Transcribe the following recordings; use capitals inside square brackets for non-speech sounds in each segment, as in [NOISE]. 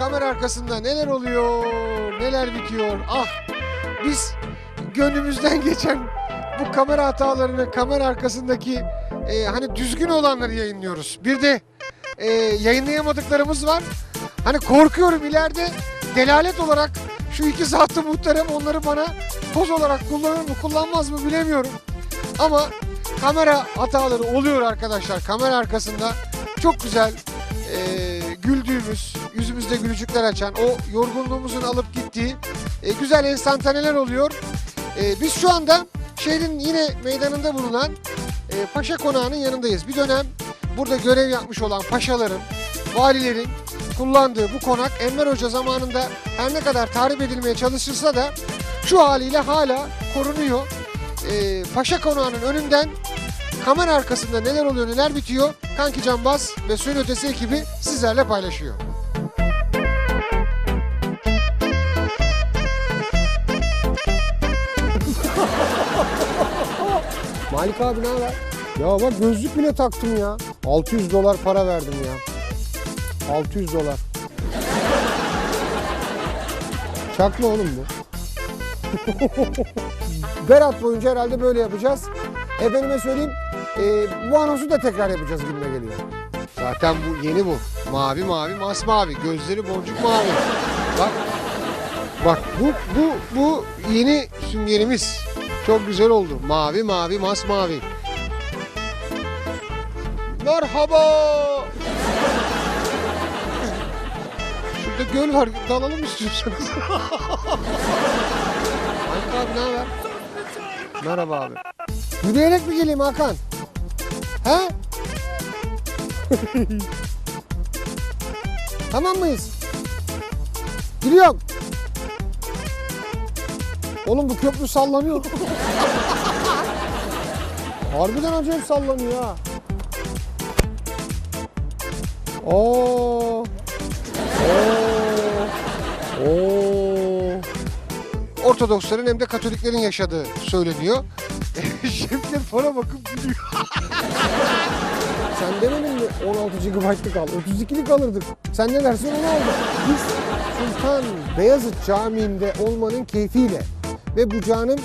arkasında neler oluyor, neler bitiyor. Ah biz gönlümüzden [LAUGHS] geçen bu kamera hatalarını, kamera arkasındaki e, hani düzgün olanları yayınlıyoruz. Bir de e, yayınlayamadıklarımız var. Hani korkuyorum ileride delalet olarak şu iki saatte muhterem onları bana poz olarak kullanır mı kullanmaz mı bilemiyorum. Ama kamera hataları oluyor arkadaşlar kamera arkasında. Çok güzel e, güldüğümüz, yüzümüzde gülücükler açan, o yorgunluğumuzun alıp gittiği e, güzel enstantaneler oluyor. E, biz şu anda şehrin yine meydanında bulunan e, Paşa Konağı'nın yanındayız. Bir dönem burada görev yapmış olan paşaların, valilerin kullandığı bu konak Enver Hoca zamanında her ne kadar tahrip edilmeye çalışılsa da şu haliyle hala korunuyor. E, Paşa Konağı'nın önünden kamera arkasında neler oluyor neler bitiyor Kanki Canbaz ve Suyun Ötesi ekibi sizlerle paylaşıyor. Malik abi ne haber? Ya bak gözlük bile taktım ya. 600 dolar para verdim ya. 600 dolar. Çakma oğlum bu. [LAUGHS] Berat boyunca herhalde böyle yapacağız. Efendime söyleyeyim e, bu anonsu da tekrar yapacağız gibime geliyor. Zaten bu yeni bu. Mavi mavi masmavi. Gözleri boncuk mavi. Bak. Bak bu bu bu yeni süngerimiz. Çok güzel oldu. Mavi mavi masmavi. Merhaba. Şurada göl var. Dalalım istiyorsanız. [LAUGHS] Hakan abi ne haber? Merhaba abi. Yürüyerek mi geleyim Hakan? He? [LAUGHS] tamam mıyız? Giriyorum. Oğlum bu köprü sallanıyor. Harbiden acayip sallanıyor ha. Oo. Oo. Oo. Ortodoksların hem de Katoliklerin yaşadığı söyleniyor. [LAUGHS] Şefler bana bakıp gülüyor. Sen demedin mi 16 GB'lık al, 32'lik alırdık. Sen ne dersin onu aldık. Biz Sultan Beyazıt Camii'nde olmanın keyfiyle ve bu canım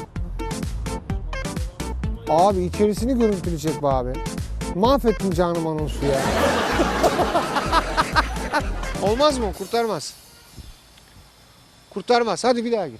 Abi içerisini görüntüleyecek be abi. Mahvettin canım anonsu ya. Olmaz mı? Kurtarmaz. Kurtarmaz. Hadi bir daha gir.